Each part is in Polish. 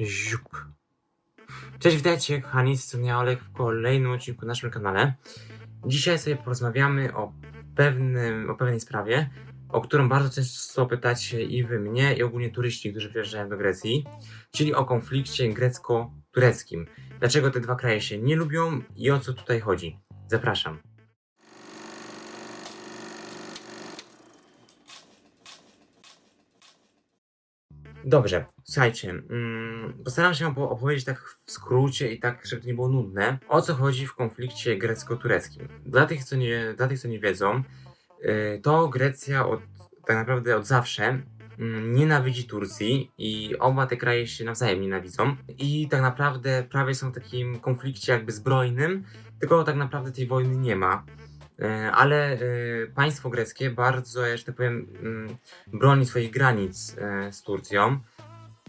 Ziup. Cześć, witajcie kochani, z Olek w kolejnym odcinku na naszym kanale. Dzisiaj sobie porozmawiamy o, pewnym, o pewnej sprawie, o którą bardzo często pytacie i wy mnie, i ogólnie turyści, którzy przyjeżdżają do Grecji, czyli o konflikcie grecko-tureckim. Dlaczego te dwa kraje się nie lubią i o co tutaj chodzi. Zapraszam. Dobrze, słuchajcie, mm, postaram się opo- opowiedzieć tak w skrócie i tak, żeby to nie było nudne, o co chodzi w konflikcie grecko-tureckim. Dla tych, co nie, dla tych, co nie wiedzą, y, to Grecja od, tak naprawdę od zawsze mm, nienawidzi Turcji i oba te kraje się nawzajem nienawidzą i tak naprawdę prawie są w takim konflikcie jakby zbrojnym, tylko tak naprawdę tej wojny nie ma. E, Ale e, państwo greckie bardzo, ja że tak powiem, mm, broni swoich granic e, z Turcją.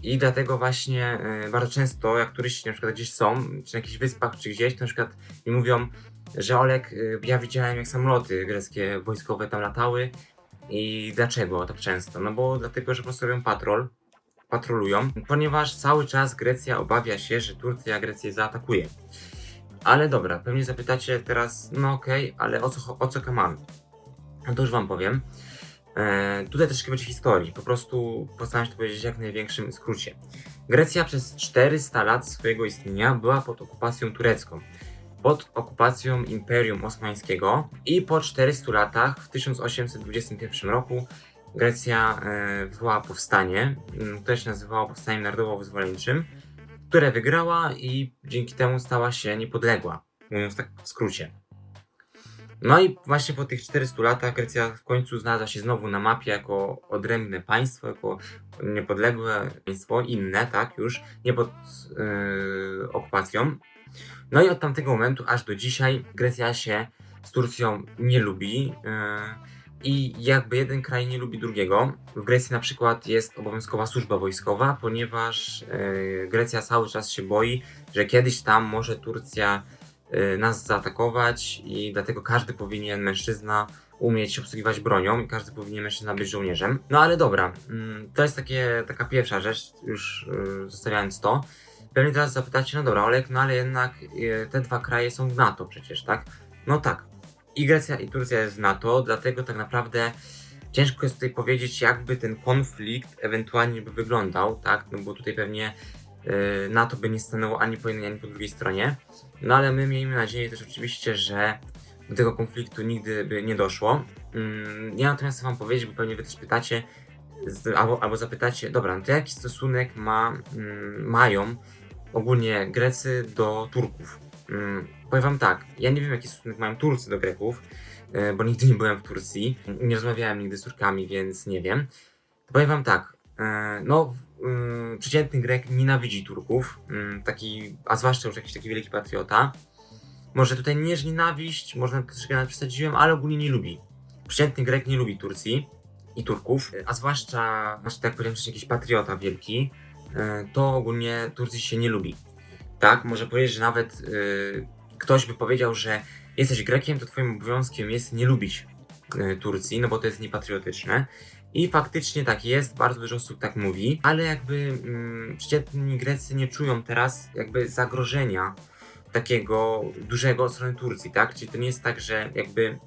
I dlatego właśnie bardzo często, jak turyści na przykład gdzieś są, czy na jakichś wyspach, czy gdzieś, to na przykład mi mówią, że Olek, e, ja widziałem jak samoloty greckie wojskowe tam latały. I dlaczego tak często? No bo dlatego, że po prostu robią patrol, patrolują, ponieważ cały czas Grecja obawia się, że Turcja Grecję zaatakuje. Ale dobra, pewnie zapytacie teraz, no okej, ale o co, o co kamamy? No to już wam powiem. E, tutaj troszkę będzie historii, po prostu postaram się to powiedzieć w jak największym skrócie. Grecja przez 400 lat swojego istnienia była pod okupacją turecką, pod okupacją Imperium Osmańskiego i po 400 latach, w 1821 roku, Grecja e, wywołała powstanie, które się nazywało Powstaniem Narodowo-Wyzwoleńczym, które wygrała i dzięki temu stała się niepodległa, mówiąc tak w skrócie. No i właśnie po tych 400 latach Grecja w końcu znalazła się znowu na mapie jako odrębne państwo, jako niepodległe państwo, inne, tak, już nie pod yy, okupacją. No i od tamtego momentu aż do dzisiaj Grecja się z Turcją nie lubi. Yy, i jakby jeden kraj nie lubi drugiego. W Grecji na przykład jest obowiązkowa służba wojskowa, ponieważ yy, Grecja cały czas się boi, że kiedyś tam może Turcja y, nas zaatakować i dlatego każdy powinien mężczyzna umieć obsługiwać bronią i każdy powinien mężczyzna być żołnierzem. No ale dobra, mm, to jest takie, taka pierwsza rzecz, już y, zostawiając to. Pewnie teraz zapytacie, no dobra, Olek, no ale jednak y, te dwa kraje są w NATO przecież, tak? No tak. I Grecja i Turcja jest w NATO, dlatego tak naprawdę ciężko jest tutaj powiedzieć, jakby ten konflikt ewentualnie by wyglądał, tak? No bo tutaj pewnie y, NATO by nie stanęło ani po jednej, ani po drugiej stronie. No ale my miejmy nadzieję też oczywiście, że do tego konfliktu nigdy by nie doszło. Mm, Ja natomiast chcę wam powiedzieć, bo pewnie wy też pytacie, albo, albo zapytacie, dobra, no to jaki stosunek ma, mm, mają ogólnie Grecy do Turków? Mm, Powiem wam tak, ja nie wiem jaki stosunek mają Turcy do Greków, e, bo nigdy nie byłem w Turcji, nie rozmawiałem nigdy z Turkami, więc nie wiem. Powiem wam tak, e, no przeciętny Grek nienawidzi Turków, taki, a zwłaszcza już jakiś taki wielki patriota. Może tutaj nie że nienawiść, może troszkę nawet przesadziłem, ale ogólnie nie lubi. Przeciętny Grek nie lubi Turcji i Turków, a zwłaszcza, właśnie tak że jakiś patriota wielki, to ogólnie Turcji się nie lubi. Tak, może powiedzieć, że nawet e, ktoś by powiedział, że jesteś Grekiem, to twoim obowiązkiem jest nie lubić e, Turcji, no bo to jest niepatriotyczne. I faktycznie tak jest, bardzo dużo osób tak mówi, ale jakby mm, przeciętni Grecy nie czują teraz jakby zagrożenia takiego dużego od strony Turcji, tak? Czyli to nie jest tak, że jakby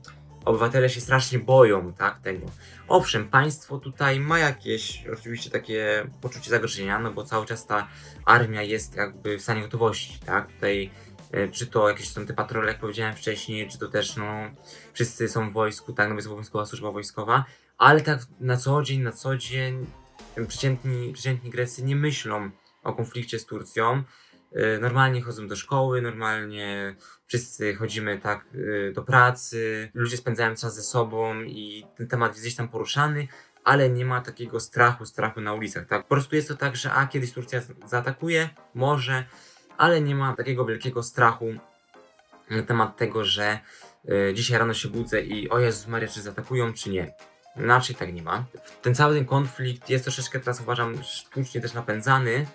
obywatele się strasznie boją, tak, tego. Owszem, państwo tutaj ma jakieś oczywiście takie poczucie zagrożenia, no bo cały czas ta armia jest jakby w stanie gotowości, tak? Tutaj e, czy to jakieś są te patrole, jak powiedziałem wcześniej, czy to też no wszyscy są w wojsku, tak, no jest obowiązkowa służba wojskowa, ale tak na co dzień, na co dzień przeciętni, przeciętni Grecy nie myślą o konflikcie z Turcją. Y, Normalnie chodzą do szkoły, normalnie wszyscy chodzimy tak y, do pracy, ludzie spędzają czas ze sobą i ten temat jest gdzieś tam poruszany, ale nie ma takiego strachu, strachu na ulicach, tak? Po prostu jest to tak, że a kiedyś Turcja zaatakuje, może, ale nie ma takiego wielkiego strachu na temat tego, że y, dzisiaj rano się budzę i o Jezus Maria, czy zaatakują, czy nie. Raczej tak nie ma. Ten cały ten konflikt jest troszeczkę teraz uważam sztucznie też napędzany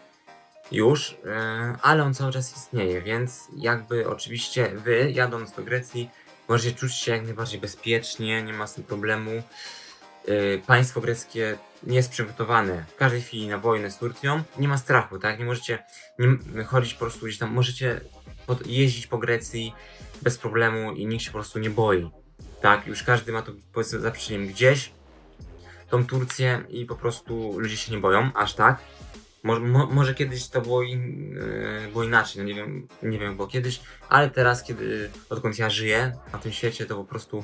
już, e, ale on cały czas istnieje, więc jakby oczywiście wy jadąc do Grecji możecie czuć się jak najbardziej bezpiecznie, nie ma z tym problemu. y, państwo greckie nie jest przygotowane w każdej chwili na wojnę z Turcją, nie ma strachu, tak? Nie możecie nie, chodzić po prostu gdzieś tam, możecie pod, jeździć po Grecji bez problemu i nikt się po prostu nie boi. Tak, już każdy ma to powiedzmy za gdzieś tą Turcję i po prostu ludzie się nie boją, aż tak. Mo, mo, może kiedyś to było, in, yy, było inaczej, no nie wiem, nie wiem, było kiedyś, ale teraz, kiedy odkąd ja żyję na tym świecie, to po prostu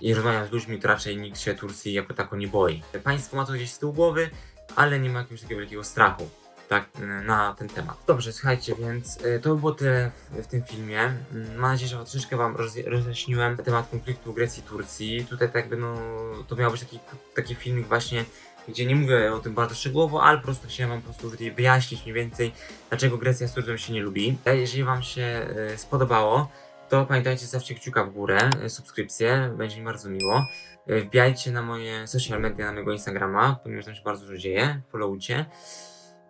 i rozmawiam z ludźmi, to raczej nikt się Turcji jako tako nie boi. Państwo ma to gdzieś z tyłu głowy, ale nie ma jakiegoś takiego wielkiego strachu tak, na ten temat. Dobrze, słuchajcie, więc y, to by było tyle w, w tym filmie. Mm, Mam nadzieję, że troszeczkę Wam roz, rozjaśniłem temat konfliktu Grecji i Turcji. Tutaj tak jakby, no, to miał być taki, taki filmik właśnie, gdzie nie mówię o tym bardzo szczegółowo, ale po prostu chciałem Wam po prostu wyjaśnić mniej więcej, dlaczego Grecja z Turcją się nie lubi. A Jeżeli Wam się y, spodobało, to pamiętajcie, zostawcie kciuka w górę, y, subskrypcję, będzie mi bardzo miło. Wbijajcie na moje social media, na mojego Instagrama, ponieważ tam się bardzo dużo dzieje, followujcie.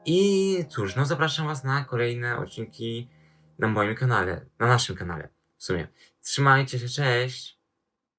I cóż, no zapraszam Was na kolejne odcinki na moim kanale, na naszym kanale w sumie. Trzymajcie się, cześć!